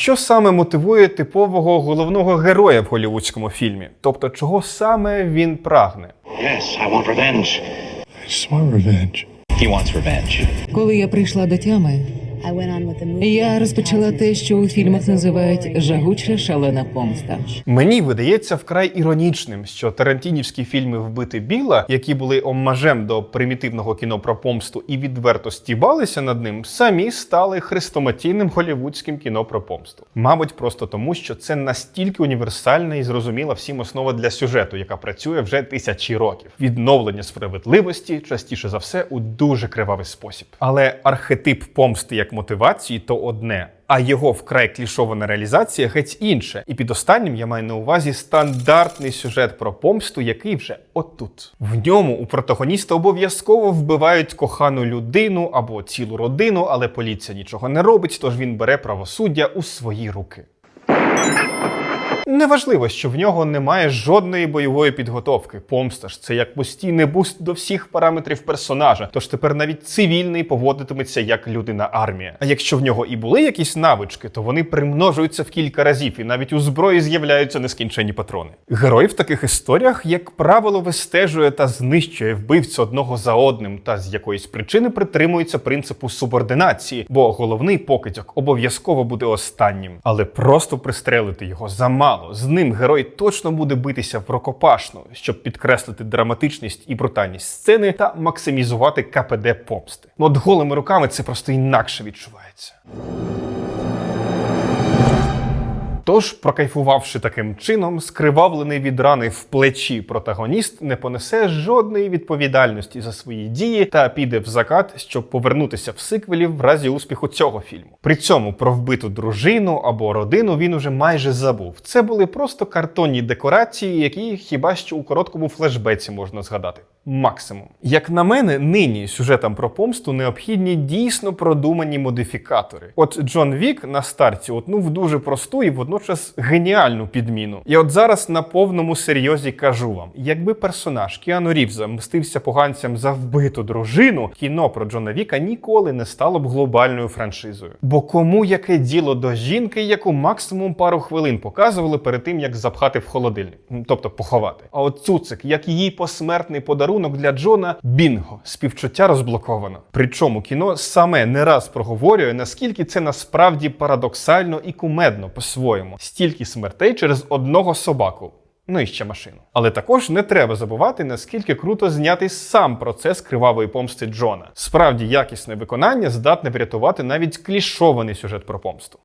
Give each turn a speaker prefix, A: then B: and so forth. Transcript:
A: що саме мотивує типового головного героя в голівудському фільмі? Тобто, чого саме він прагне?
B: Yes, I want revenge.
C: It's my revenge.
B: He wants revenge.
D: Коли я прийшла до тями, Я розпочала те, що у фільмах називають жагуча шалена помста.
A: Мені видається вкрай іронічним, що тарантінівські фільми Вбити Біла, які були оммажем до примітивного кіно про помсту і відверто стібалися над ним, самі стали хрестоматійним голівудським кіно про помсту. Мабуть, просто тому, що це настільки універсальна і зрозуміла всім основа для сюжету, яка працює вже тисячі років. Відновлення справедливості частіше за все у дуже кривавий спосіб. Але архетип помсти як мотивації то одне. А його вкрай клішована реалізація геть інше. І під останнім я маю на увазі стандартний сюжет про помсту, який вже отут. В ньому у протагоніста обов'язково вбивають кохану людину або цілу родину, але поліція нічого не робить, тож він бере правосуддя у свої руки. Неважливо, що в нього немає жодної бойової підготовки. Помста ж це як постійний буст до всіх параметрів персонажа. Тож тепер навіть цивільний поводитиметься як людина армія. А якщо в нього і були якісь навички, то вони примножуються в кілька разів, і навіть у зброї з'являються нескінченні патрони. Герой в таких історіях, як правило, вистежує та знищує вбивцю одного за одним, та з якоїсь причини притримується принципу субординації, бо головний покидьок обов'язково буде останнім. Але просто пристрелити його замало. З ним герой точно буде битися в рукопашну, щоб підкреслити драматичність і брутальність сцени та максимізувати КПД помсти. От голими руками це просто інакше відчувається. Тож, прокайфувавши таким чином, скривавлений від рани в плечі протагоніст не понесе жодної відповідальності за свої дії та піде в закат, щоб повернутися в сиквелі в разі успіху цього фільму. При цьому про вбиту дружину або родину він уже майже забув. Це були просто картонні декорації, які хіба що у короткому флешбеці можна згадати. Максимум. Як на мене, нині сюжетам про помсту необхідні дійсно продумані модифікатори. От Джон Вік на старті утнув дуже просту і водночас геніальну підміну. І от зараз на повному серйозі кажу вам: якби персонаж Кіану Рівза мстився поганцям за вбиту дружину, кіно про Джона Віка ніколи не стало б глобальною франшизою. Бо кому яке діло до жінки, яку максимум пару хвилин показували перед тим, як запхати в холодильник, тобто поховати. А от цуцик, як її посмертний подарунок для Джона, бінго, співчуття розблоковано. Причому кіно саме не раз проговорює, наскільки це насправді парадоксально і кумедно по-своєму. Стільки смертей через одного собаку. Ну і ще машину. Але також не треба забувати, наскільки круто знятий сам процес кривавої помсти Джона. Справді якісне виконання здатне врятувати навіть клішований сюжет про помсту.